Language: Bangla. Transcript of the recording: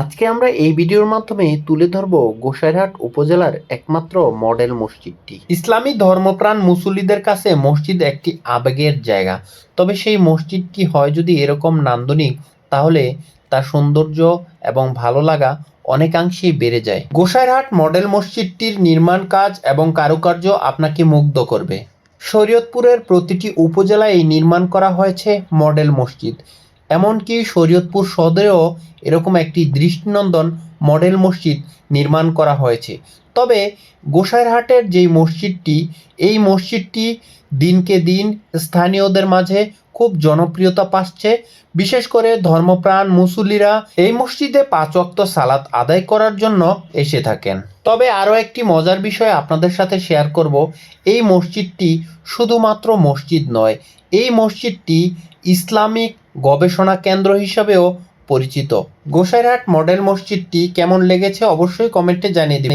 আজকে আমরা এই ভিডিওর মাধ্যমে তুলে ধরব গোসাইরহাট উপজেলার একমাত্র মডেল মসজিদটি। ইসলামী ধর্মপ্রাণ মুসল্লিদের কাছে মসজিদ একটি আবেগের জায়গা। তবে সেই মসজিদটি হয় যদি এরকম নান্দনিক, তাহলে তার সৌন্দর্য এবং ভালো লাগা অনেকাংশেই বেড়ে যায়। গোসাইরহাট মডেল মসজিদটির নির্মাণ কাজ এবং কারুকার্য আপনাকে মুগ্ধ করবে। শরীয়তপুরের প্রতিটি উপজেলায় নির্মাণ করা হয়েছে মডেল মসজিদ। এমনকি শরীয়তপুর সদরেও এরকম একটি দৃষ্টিনন্দন মডেল মসজিদ নির্মাণ করা হয়েছে। তবে গোসাইরহাটের যেই মসজিদটি, এই মসজিদটি দিনকে দিন স্থানীয়দের মাঝে খুব জনপ্রিয়তা পাচ্ছে। বিশেষ করে ধর্মপ্রাণ মুসল্লিরা এই মসজিদে পাঁচ ওয়াক্ত সালাত আদায় করার জন্য এসে থাকেন। তবে আরও একটি মজার বিষয় আপনাদের সাথে শেয়ার করব। এই মসজিদটি শুধুমাত্র মসজিদ নয়, এই মসজিদটি ইসলামিক গবেষণা কেন্দ্র হিসাবেও পরিচিত। গোসাইরহাট মডেল মসজিদটি কেমন লেগেছে অবশ্যই কমেন্টে জানিয়ে দিন